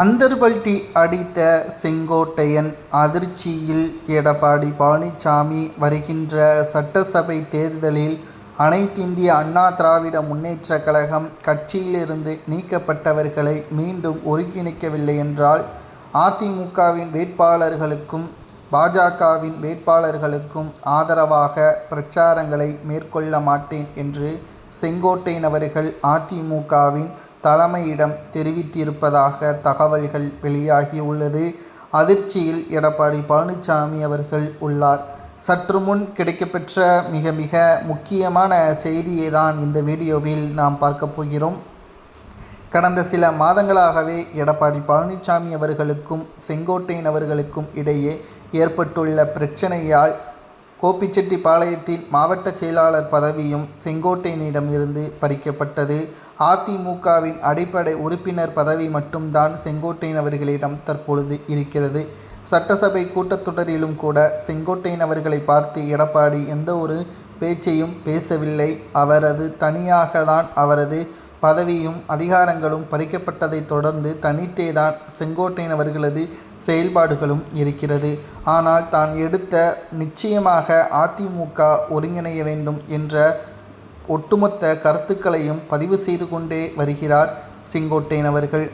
அந்தர்பல்டி அடித்த செங்கோட்டையன் அதிர்ச்சியில் எடப்பாடி பழனிசாமி வருகின்ற சட்டசபை தேர்தலில் அனைத்திந்திய அண்ணா திராவிட முன்னேற்ற கழகம் கட்சியிலிருந்து நீக்கப்பட்டவர்களை மீண்டும் ஒருங்கிணைக்கவில்லை என்றால் அதிமுகவின் வேட்பாளர்களுக்கும் பாஜகவின் வேட்பாளர்களுக்கும் ஆதரவாக பிரச்சாரங்களை மேற்கொள்ள மாட்டேன் என்று செங்கோட்டையன் அவர்கள் அதிமுகவின் தலைமையிடம் தெரிவித்திருப்பதாக தகவல்கள் வெளியாகியுள்ளது. அதிர்ச்சியில் எடப்பாடி பழனிசாமி அவர்கள் உள்ளார். சற்று முன் கிடைக்கப்பெற்ற மிக மிக முக்கியமான செய்தியை தான் இந்த வீடியோவில் நாம் பார்க்க போகிறோம். கடந்த சில மாதங்களாகவே எடப்பாடி பழனிசாமி அவர்களுக்கும் செங்கோட்டையன் அவர்களுக்கும் இடையே ஏற்பட்டுள்ள பிரச்சனையால் கோபிச்செட்டிப்பாளையத்தின் மாவட்ட செயலாளர் பதவியும் செங்கோட்டையனிடம் இருந்து பறிக்கப்பட்டது. அதிமுகவின் அடிப்படை உறுப்பினர் பதவி மட்டும்தான் செங்கோட்டையன் அவர்களிடம் தற்பொழுது இருக்கிறது. சட்டசபை கூட்டத்தொடரிலும் கூட செங்கோட்டையன் அவர்களை பார்த்து எடப்பாடி எந்த ஒரு பேச்சையும் பேசவில்லை. அவரது தனியாக தான் அவரது பதவியும் அதிகாரங்களும் பறிக்கப்பட்டதைத் தொடர்ந்து தனித்தே தான் செங்கோட்டையன் அவர்களது செயல்பாடுகளும் இருக்கிறது. ஆனால் தான் எடுத்த நிச்சயமாக அதிமுக ஒருங்கிணைய வேண்டும் என்ற ஒட்டுமொத்த கருத்துக்களையும் பதிவு செய்து கொண்டே வருகிறார் செங்கோட்டையன் அவர்கள்.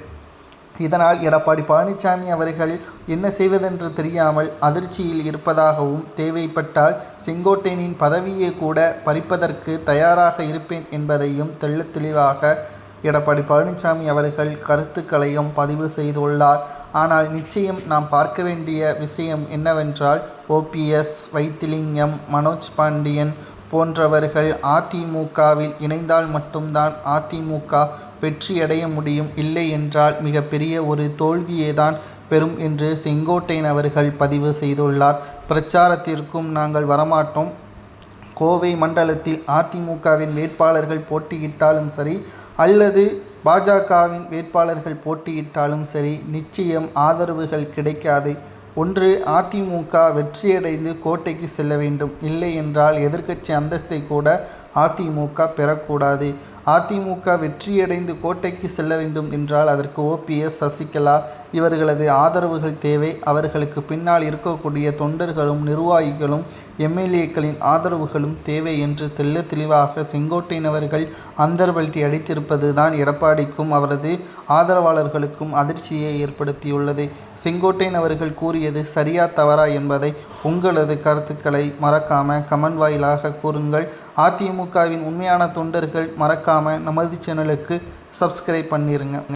இதனால் எடப்பாடி பழனிசாமி அவர்கள் என்ன செய்வதென்று தெரியாமல் அதிர்ச்சியில் இருப்பதாகவும் தேவைப்பட்டால் செங்கோட்டையனின் பதவியை கூட பறிப்பதற்கு தயாராக இருப்பேன் என்பதையும் தெள்ள தெளிவாக எடப்பாடி பழனிசாமி அவர்கள் கருத்துக்களையும் பதிவு செய்துள்ளார். ஆனால் நிச்சயம் நாம் பார்க்க வேண்டிய விஷயம் என்னவென்றால் ஓபிஎஸ் வைத்திலிங்கம் மனோஜ் பாண்டியன் போன்றவர்கள் அதிமுகவில் இணைந்தால் மட்டும்தான் அதிமுக வெற்றியடைய முடியும். இல்லை என்றால் மிகப்பெரிய ஒரு தோல்வியே தான் பெறும் என்று செங்கோட்டையன் அவர்கள் பதிவு செய்துள்ளார். பிரச்சாரத்திற்கும் நாங்கள் வரமாட்டோம். கோவை மண்டலத்தில் அதிமுகவின் வேட்பாளர்கள் போட்டியிட்டாலும் சரி அல்லது பாஜகவின் வேட்பாளர்கள் போட்டியிட்டாலும் சரி நிச்சயம் ஆதரவுகள் கிடைக்காது. ஒன்று அதிமுக வெற்றியடைந்து கோட்டைக்கு செல்ல வேண்டும். இல்லை என்றால் எதிர்க்கட்சி அந்தஸ்தை கூட அதிமுக பெறக்கூடாது. அதிமுக வெற்றியடைந்து கோட்டைக்கு செல்ல வேண்டும் என்றால் அதற்கு ஓபிஎஸ் சசிகலா இவர்களது ஆதரவுகள் தேவை. அவர்களுக்கு பின்னால் இருக்கக்கூடிய தொண்டர்களும் நிர்வாகிகளும் எம்எல்ஏக்களின் ஆதரவுகளும் தேவை என்று தெள்ள தெளிவாக செங்கோட்டையினவர்கள் அவர்கள் அடித்திருப்பது தான் எடப்பாடிக்கும் அவரது ஆதரவாளர்களுக்கும் அதிர்ச்சியை ஏற்படுத்தியுள்ளது. செங்கோட்டையினவர்கள் கூறியது சரியா தவறா என்பதை உங்களது கருத்துக்களை மறக்காம கமெண்ட் வாயிலாக கூறுங்கள். அதிமுகவின் உண்மையான தொண்டர்கள் மறக்காம நமது சேனலுக்கு சப்ஸ்கிரைப் பண்ணிடுங்க